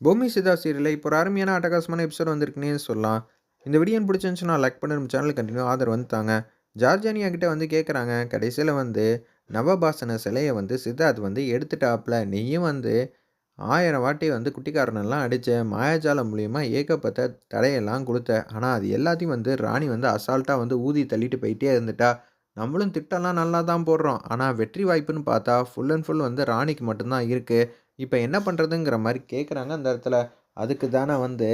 பூமி சிதா சீரியல் இப்போ ஒரு அருமையான அட்டகாசமான எபிசோட் வந்திருக்குன்னே சொல்லலாம். இந்த வீடியோ பிடிச்சிருந்துச்சுன்னா லைக் பண்ணி நம்ம சேனல் கண்டினியூ ஆதரவு வந்துட்டாங்க ஜார்ஜானியா கிட்ட வந்து கேட்குறாங்க கடைசியில் வந்து நவபாசன சிலையை வந்து சித்தார்த் வந்து எடுத்துட்டாப்ல. நீயும் வந்து ஆயிரம் வாட்டி வந்து குட்டிக்காரனெல்லாம் அடித்த மாயாஜாலம் மூலியமாக ஏகப்பட்ட தடையெல்லாம் கொடுத்த. ஆனால் அது எல்லாத்தையும் வந்து ராணி வந்து அசால்ட்டாக வந்து ஊதி தள்ளிட்டு போயிட்டே இருந்துட்டா. நம்மளும் திட்டம்லாம் நல்லா தான் போடுறோம். ஆனால் வெற்றி வாய்ப்புன்னு பார்த்தா ஃபுல் அண்ட் ஃபுல் வந்து ராணிக்கு மட்டும்தான் இருக்குது இப்போ என்ன பண்ணுறதுங்கிற மாதிரி கேட்குறாங்க அந்த இடத்துல அதுக்கு தானே வந்து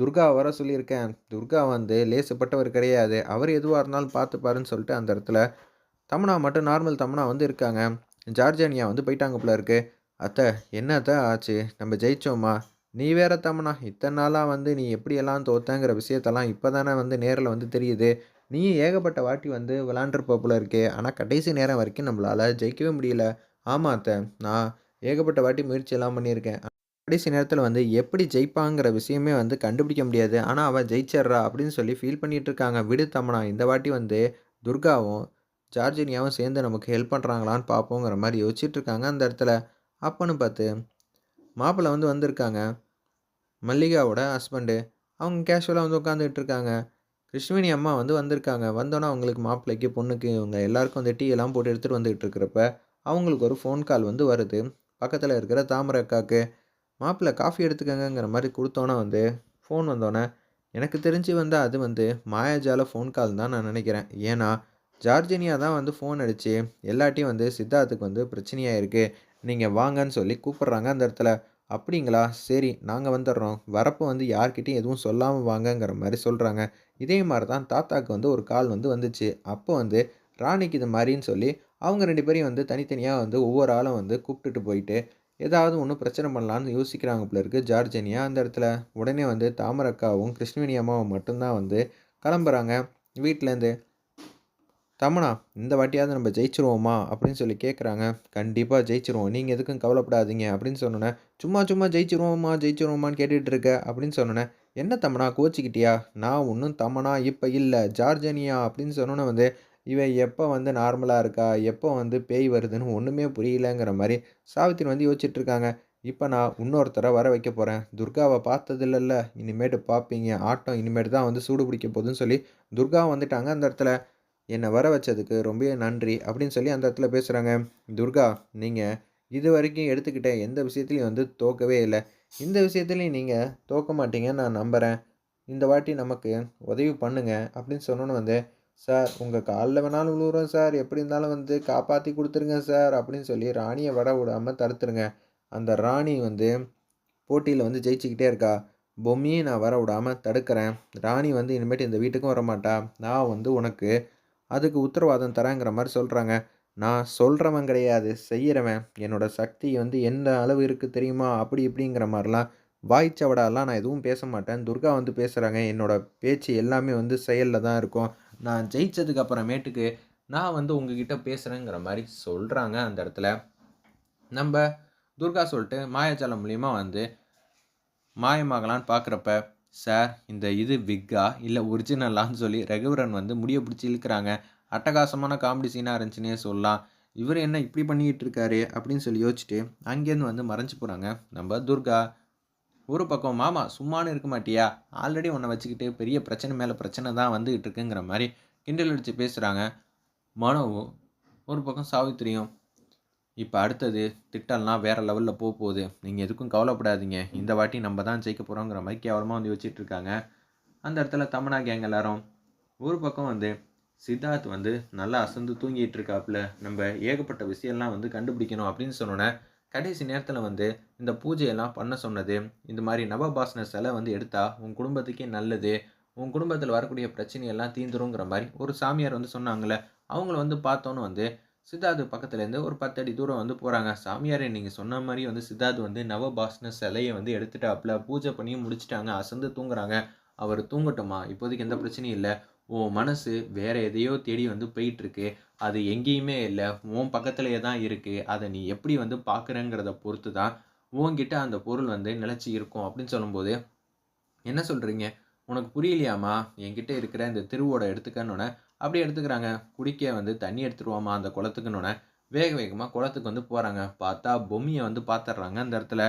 துர்கா வர சொல்லியிருக்கேன். துர்கா வந்து லேசுப்பட்டவர் கிடையாது. அவர் எதுவாக இருந்தாலும் பார்த்துப்பாருன்னு சொல்லிட்டு அந்த இடத்துல தமனா மட்டும் நார்மல் தமனா வந்து இருக்காங்க. ஜார்ஜானியா வந்து போயிட்டாங்க போல இருக்கு. அத்தை என்னத்த ஆச்சு? நம்ம ஜெயிச்சோமா? நீ வேற தமனா இத்தனை நாளாக வந்து நீ எப்படியெல்லாம் தோத்தங்கிற விஷயத்தெல்லாம் இப்போ தானே வந்து நேரில் வந்து தெரியுது. நீ ஏகப்பட்ட வாட்டி வந்து விளாண்டுருப்ப போல இருக்கே. ஆனால் கடைசி நேரம் வரைக்கும் நம்மளால் ஜெயிக்கவே முடியல. ஆமாம் அத்தை நான் ஏகப்பட்ட வாட்டி முயற்சி எல்லாம் பண்ணியிருக்கேன். கடைசி நேரத்தில் வந்து எப்படி ஜெயிப்பாங்கிற விஷயமே வந்து கண்டுபிடிக்க முடியாது. ஆனால் அவள் ஜெயிச்சிட்றா அப்படின்னு சொல்லி ஃபீல் பண்ணிட்டு இருக்காங்க விடு தமனா இந்த வாட்டி வந்து துர்காவும் ஜார்ஜினியாவும் சேர்ந்து நமக்கு ஹெல்ப் பண்ணுறாங்களான்னு பார்ப்போங்கிற மாதிரி யோசிச்சுட்டு இருக்காங்க அந்த இடத்துல. அப்பன்னு பார்த்து மாப்பிள்ளை வந்து வந்திருக்காங்க. மல்லிகாவோட ஹஸ்பண்டு அவங்க கேஷுவலாக வந்து உட்காந்துக்கிட்டு இருக்காங்க கிருஷ்ணவேணி அம்மா வந்து வந்திருக்காங்க. வந்தோன்னே அவங்களுக்கு மாப்பிள்ளைக்கு பொண்ணுக்கு இவங்க எல்லாருக்கும் வந்து டீ எல்லாம் போட்டு எடுத்துகிட்டு வந்துக்கிட்டு இருக்கிறப்ப அவங்களுக்கு ஒரு ஃபோன் கால் வந்து வருது. பக்கத்தில் இருக்கிற தாமரை அக்காவுக்கு மாப்பிள்ளை காஃபி எடுத்துக்கோங்கங்கிற மாதிரி கொடுத்தோன்னே வந்து ஃபோன் வந்தோன்னே எனக்கு தெரிஞ்சு வந்து அது வந்து மாயாஜால ஃபோன் கால் தான் நான் நினைக்கிறேன். ஏன்னா ஜார்ஜினியா தான் வந்து ஃபோன் அடித்து எல்லாட்டையும் வந்து சித்தார்த்துக்கு வந்து பிரச்சனையாக இருக்குது நீங்கள் வாங்கன்னு சொல்லி கூப்பிட்றாங்க அந்த இடத்துல. அப்படிங்களா? சரி நாங்கள் வந்துடுறோம். வரப்போ வந்து யார்கிட்டையும் எதுவும் சொல்லாமல் வாங்கங்கிற மாதிரி சொல்கிறாங்க இதே மாதிரி தான் தாத்தாக்கு வந்து ஒரு கால் வந்து வந்துச்சு. அப்போ வந்து ராணிக்கு இது மாதிரின்னு சொல்லி அவங்க ரெண்டு பேரையும் வந்து தனித்தனியாக வந்து ஒவ்வொரு ஆளும் வந்து கூப்பிட்டுட்டு போயிட்டு ஏதாவது ஒன்று பிரச்சனை பண்ணலான்னு யோசிக்கிறாங்க போல இருக்குது ஜார்ஜனியா அந்த இடத்துல உடனே வந்து தாமரக்காவும் கிருஷ்ணவேணி அம்மாவும் மட்டும்தான் வந்து கிளம்புறாங்க. வீட்டிலேருந்து தமனா இந்த வாட்டியாவது நம்ம ஜெயிச்சிருவோமா? அப்படின்னு சொல்லி கேட்குறாங்க கண்டிப்பாக ஜெயிச்சிருவோம். நீங்கள் எதுக்கும் கவலைப்படாதீங்க. அப்படின்னு சொன்னோன்னே சும்மா சும்மா ஜெயிச்சிருவோமா ஜெயிச்சிருவோமான்னு கேட்டுட்டு இருக்க? அப்படின்னு சொன்னோன்னே என்ன தமனா கோச்சிக்கிட்டியா? நான் ஒன்றும் தமனா இப்போ இல்லை. ஜார்ஜனியா? அப்படின்னு சொன்னோன்னே வந்து இவன் எப்போ வந்து நார்மலாக இருக்கா? எப்போ வந்து பேய் வருதுன்னு ஒன்றுமே புரியலங்கிற மாதிரி சாவித்திரி வந்து யோசிச்சுட்ருக்காங்க. இப்போ நான் இன்னொருத்தரை வர வைக்க போகிறேன் துர்காவை பார்த்ததில்லல்ல. இனிமேட்டு பார்ப்பீங்க ஆட்டம் இனிமேட்டு தான் வந்து சூடு பிடிக்க போகுதுன்னு சொல்லி துர்கா வந்துட்டாங்க அந்த இடத்துல. என்னை வர வச்சதுக்கு ரொம்பவே நன்றி அப்படின்னு சொல்லி அந்த இடத்துல பேசுகிறாங்க துர்கா நீங்கள் இது வரைக்கும் எடுத்துக்கிட்ட எந்த விஷயத்துலையும் வந்து தோக்கவே இல்லை. இந்த விஷயத்துலையும் நீங்கள் தோக்க மாட்டீங்கன்னு நான் நம்புகிறேன் இந்த வாட்டி நமக்கு உதவி பண்ணுங்க அப்படின்னு சொன்னோன்னு வந்து சார் உங்கள் காலில் வேணாலும் விழுவுறோம் சார். எப்படி இருந்தாலும் வந்து காப்பாற்றி கொடுத்துருங்க சார் அப்படின்னு சொல்லி ராணியை வர விடாமல் தடுத்துருங்க. அந்த ராணி வந்து போட்டியில் வந்து ஜெயிச்சுக்கிட்டே இருக்கா. பொம்மியை நான் வர விடாமல் தடுக்கிறேன். ராணி வந்து இனிமேட்டு இந்த வீட்டுக்கும் வரமாட்டா. நான் வந்து உனக்கு அதுக்கு உத்தரவாதம் தரேங்கிற மாதிரி சொல்கிறாங்க நான் சொல்கிறவன் கிடையாது செய்கிறவன் என்னோடய சக்தி வந்து எந்த அளவு இருக்குது தெரியுமா? அப்படி இப்படிங்கிற மாதிரிலாம் வாய்ச்சவடாலாம் நான் எதுவும் பேச மாட்டேன். துர்கா வந்து பேசுகிறாங்க என்னோடய பேச்சு எல்லாமே வந்து செயலில் தான் இருக்கும். நான் ஜெயித்ததுக்கு அப்புறமேட்டுக்கு நான் வந்து உங்ககிட்ட பேசுகிறேங்கிற மாதிரி சொல்கிறாங்க அந்த இடத்துல. நம்ம துர்கா சொல்லிட்டு மாயாஜாலம் மூலிமா வந்து மாயமாகலான்னு பார்க்குறப்ப சார் இந்த இது விக்கா? இல்லை ஒரிஜினலான்னு சொல்லி ரகுவரன் வந்து முடிய பிடிச்சி இழுக்கிறாங்க. அட்டகாசமான காமெடி சீனாக இருந்துச்சுன்னே சொல்லலாம். இவர் என்ன இப்படி பண்ணிக்கிட்டு இருக்காரு? அப்படின்னு சொல்லி யோசிச்சுட்டு அங்கேருந்து வந்து மறைஞ்சு போகிறாங்க நம்ம துர்கா. ஒரு பக்கம் மாமா சும்மானு இருக்க மாட்டியா? ஆல்ரெடி உன்னை வச்சுக்கிட்டு பெரிய பிரச்சனை மேலே பிரச்சனை தான் வந்துகிட்டு இருக்குங்கிற மாதிரி கிண்டல் அடித்து பேசுகிறாங்க மனோவும் ஒரு பக்கம் சாவித்திரியும். இப்போ அடுத்தது திட்டம்லாம் வேறு லெவலில் போக போகுது நீங்கள் எதுக்கும் கவலைப்படாதீங்க. இந்த வாட்டி நம்ம தான் ஜெயிக்க போகிறோங்கிற மாதிரி கேவலமாக வந்து யோசிச்சுட்டு இருக்காங்க. அந்த இடத்துல தமனா கேங் எல்லாரும். ஒரு பக்கம் வந்து சித்தார்த் வந்து நல்லா அசந்து தூங்கிட்டு இருக்காப்புல. நம்ம ஏகப்பட்ட விஷயம்லாம் வந்து கண்டுபிடிக்கணும் அப்படின்னு சொன்னோன்னே கடைசி நேரத்தில் வந்து இந்த பூஜையெல்லாம் பண்ண சொன்னது இந்த மாதிரி நவபாசன சிலை வந்து எடுத்தால் உன் குடும்பத்துக்கே நல்லது உன் குடும்பத்தில் வரக்கூடிய பிரச்சனையெல்லாம் தீந்துருங்கிற மாதிரி ஒரு சாமியார் வந்து சொன்னாங்களே அவங்கள வந்து பார்த்தோன்னு வந்து சித்தார்த்து பக்கத்துலேருந்து ஒரு பத்தடி தூரம் வந்து போகிறாங்க சாமியாரே நீங்கள் சொன்ன மாதிரி வந்து சித்தார்த்து வந்து நவபாசன சிலையை வந்து எடுத்துட்டாப்புல பூஜை பண்ணியும் முடிச்சிட்டாங்க அசந்து தூங்குறாங்க. அவர் தூங்கட்டுமா? இப்போதைக்கு எந்த பிரச்சனையும் இல்லை. உன் மனசு வேற எதையோ தேடி வந்து போயிட்டுருக்கு. அது எங்கேயுமே இல்லை. உன் பக்கத்துலேயே தான் இருக்குது அதை நீ எப்படி வந்து பார்க்குறேங்கிறத பொறுத்து தான் உன்கிட்ட அந்த பொருள் வந்து நிலச்சி இருக்கும் அப்படின்னு சொல்லும்போது என்ன சொல்கிறீங்க உனக்கு புரியலையாம்மா? என்கிட்ட இருக்கிற இந்த திருவோட எடுத்துக்கன்னொன்னே அப்படி எடுத்துக்கிறாங்க. குடிக்க வந்து தண்ணி எடுத்துருவாமா அந்த குளத்துக்குன்னொன்னே வேக வேகமாக குளத்துக்கு வந்து போகிறாங்க பார்த்தா பொம்மியை வந்து பார்த்துட்றாங்க அந்த இடத்துல.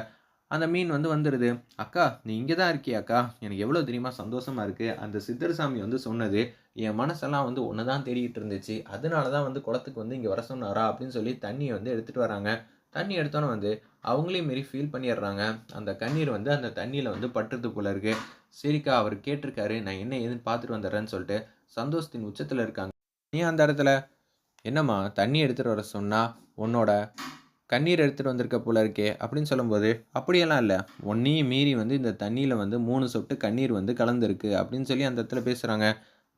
அந்த மீன் வந்து வந்துடுது அக்கா நீ இங்கே தான் இருக்கியா அக்கா எனக்கு எவ்வளோ தெரியுமா? சந்தோஷமாக இருக்குது அந்த சித்தர் சாமி வந்து சொன்னது என் மனசெல்லாம் வந்து ஒன்று தான் தேடிக்கிட்டு இருந்துச்சு. அதனால தான் வந்து குளத்துக்கு வந்து இங்கே வர சொன்னாரா? அப்படின்னு சொல்லி தண்ணியை வந்து எடுத்துகிட்டு வராங்க. தண்ணி எடுத்தோன்னே வந்து அவங்களே மாரி ஃபீல் பண்ணிடுறாங்க. அந்த கண்ணீர் வந்து அந்த தண்ணியில் வந்து பட்டுறது போல இருக்குது சரிக்கா அவர் கேட்டிருக்காரு. நான் என்ன ஏதுன்னு பார்த்துட்டு வந்துடுறேன்னு சொல்லிட்டு சந்தோஷத்தின் உச்சத்தில் இருக்காங்க. நீ அந்த இடத்துல என்னம்மா தண்ணி எடுத்துகிட்டு வர சொன்னால் உன்னோட கண்ணீர் எடுத்துகிட்டு வந்திருக்க போல இருக்கே அப்படின்னு சொல்லும்போது அப்படியெல்லாம் இல்லை. ஒன்றையும் மீறி வந்து இந்த தண்ணியில் வந்து மூணு சொட்டு கண்ணீர் வந்து கலந்துருக்கு. அப்படின்னு சொல்லி அந்த இடத்துல பேசுகிறாங்க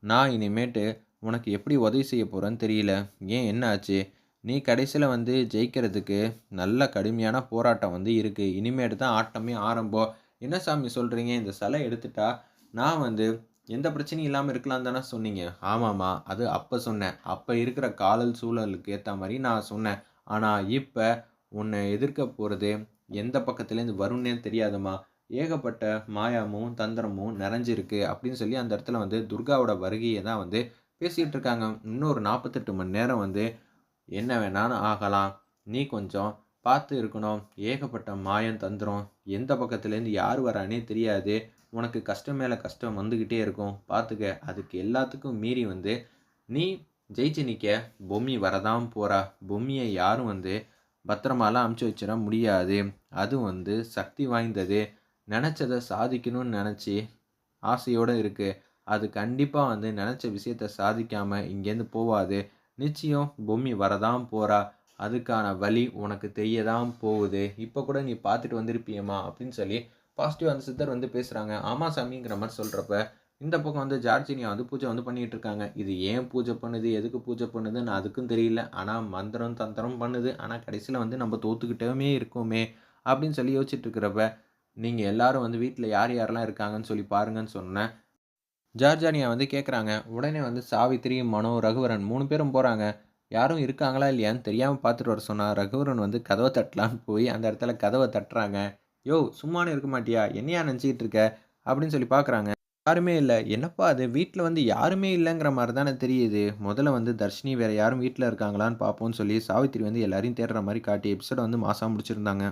நான் இனிமேட்டு உனக்கு எப்படி உதவி செய்ய போகிறேன்னு தெரியல. ஏன் என்ன ஆச்சு? நீ கடைசியில் வந்து ஜெயிக்கிறதுக்கு நல்ல கடுமையான போராட்டம் வந்து இருக்குது இனிமேட்டு தான் ஆட்டமே ஆரம்பம். என்ன சாமி சொல்கிறீங்க இந்த சிலை எடுத்துட்டா நான் வந்து எந்த பிரச்சனையும் இல்லாமல் இருக்கலாம் தானே சொன்னீங்க? ஆமாம்மா அது அப்போ சொன்னேன். அப்போ இருக்கிற காலல் சூழலுக்கு ஏற்ற மாதிரி நான் சொன்னேன். ஆனால் இப்போ உன்னை எதிர்க்க போகிறது எந்த பக்கத்துலேருந்து வரும்னே தெரியாதம்மா. ஏகப்பட்ட மாயாமும் தந்திரமும் நிறைஞ்சிருக்கு அப்படின்னு சொல்லி அந்த இடத்துல வந்து துர்காவோட வருகையை தான் வந்து பேசிகிட்டு இருக்காங்க. இன்னொரு நாற்பத்தெட்டு மணி நேரம் வந்து என்ன வேணாலும் ஆகலாம். நீ கொஞ்சம் பார்த்து இருக்கணும். ஏகப்பட்ட மாயம் தந்திரம் எந்த பக்கத்துலேருந்து யார் வரானே தெரியாது. உனக்கு கஷ்டம் மேலே கஷ்டம் வந்துக்கிட்டே இருக்கும். பார்த்துக்க. அதுக்கு எல்லாத்துக்கும் மீறி வந்து நீ ஜெயிச்சு நிற்க பொம்மி வரதான் போகிறா பொம்மியை யாரும் வந்து பத்திரமாலாம் அமுச்சு வச்சிட முடியாது. அது வந்து சக்தி வாய்ந்தது. நினச்சதை சாதிக்கணும்னு நினச்சி ஆசையோடு இருக்குது அது கண்டிப்பாக வந்து நினச்ச விஷயத்த சாதிக்காமல் இங்கேருந்து போகாது நிச்சயம் பொம்மி வரதான் போகிறா அதுக்கான வழி உனக்கு தெரிய தான் போகுது. இப்போ கூட நீ பார்த்துட்டு வந்திருப்பியம்மா அப்படின்னு சொல்லி பாசிட்டிவ் அந்த சித்தர் வந்து பேசுகிறாங்க ஆமாம் சாமிங்கிற மாதிரி சொல்கிறப்ப இந்த பக்கம் வந்து ஜார்ஜினியா வந்து பூஜை வந்து பண்ணிகிட்டு இருக்காங்க இது ஏன் பூஜை பண்ணுது? எதுக்கு பூஜை பண்ணுதுன்னு அதுக்கும் தெரியல. ஆனால் மந்திரம் தந்திரம் பண்ணுது. ஆனால் கடைசியில் வந்து நம்ம தோத்துக்கிட்டே இருக்கோமே அப்படின்னு சொல்லி யோசிச்சுட்டு இருக்கிறப்ப நீங்கள் எல்லாரும் வந்து வீட்டில் யார் யாரெல்லாம் இருக்காங்கன்னு சொல்லி பாருங்கன்னு சொன்னேன். ஜார்ஜானியா வந்து கேட்குறாங்க உடனே வந்து சாவித்திரி மனோ ரகுவரன் மூணு பேரும் போகிறாங்க யாரும் இருக்காங்களா இல்லையான்னு தெரியாமல் பார்த்துட்டு வர சொன்னால் ரகுவரன் வந்து கதவை தட்டலான்னு போய் அந்த இடத்துல கதவை தட்டுறாங்க. யோ சும்மானு இருக்க மாட்டியா? என்னையா நினச்சிக்கிட்டு இருக்க அப்படின்னு சொல்லி பார்க்குறாங்க யாருமே இல்லை. என்னப்பா அது? வீட்டில் வந்து யாருமே இல்லைங்கிற மாதிரி தானே தெரியுது. முதல்ல வந்து தர்ஷினி வேறு யாரும் வீட்டில் இருக்காங்களான்னு பார்ப்போம்னு சொல்லி சாவித்திரி வந்து எல்லாரையும் தேடுற மாதிரி காட்டி எபிசோட வந்து மாதம் முடிச்சிருந்தாங்க.